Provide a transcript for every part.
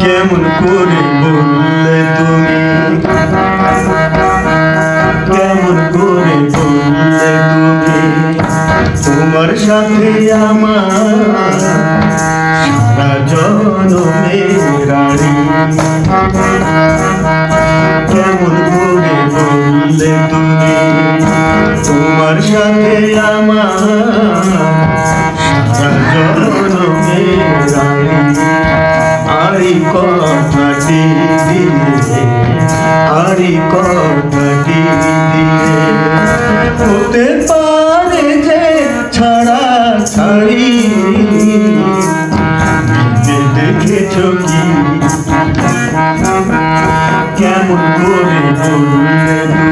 কেমন করে বললে তুমি? কেমন করে বললে তুমি? তোমার সাথে আমার কেমন করে বললে তুমি? তোমার সাথে আমার কথাটি দিলে আরি কথাটি দিলে। হতে পারে যে ছাড়া কেমন করে বললে?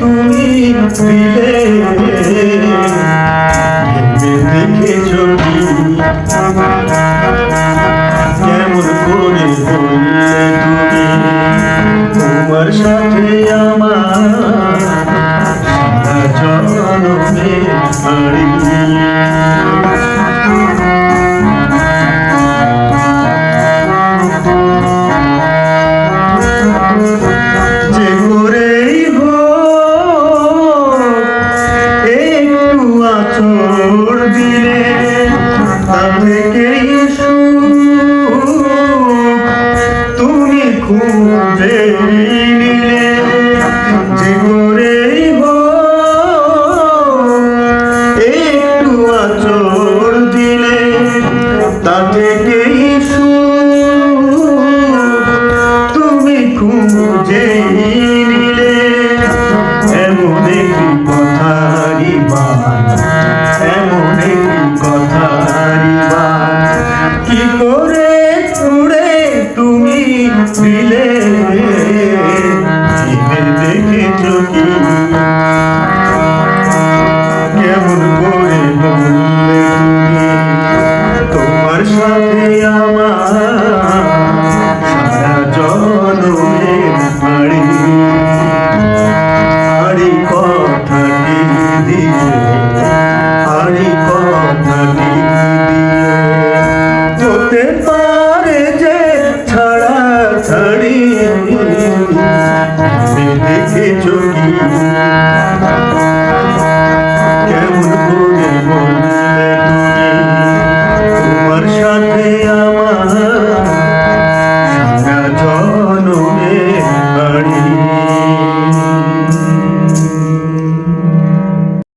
তুমি দিলে ভেবে দেখেছ কি? কেমন করে বললে তুমি? তোমার সাথে আমার সারা জনমের খুঁজে নিলে এমন একটি কথারি বান এমন একটি করে ছুড়ে তুমি দিলে? দেখেছ কি কেমন তোমার সাথে আমার হারিয়ে দেখেছ কি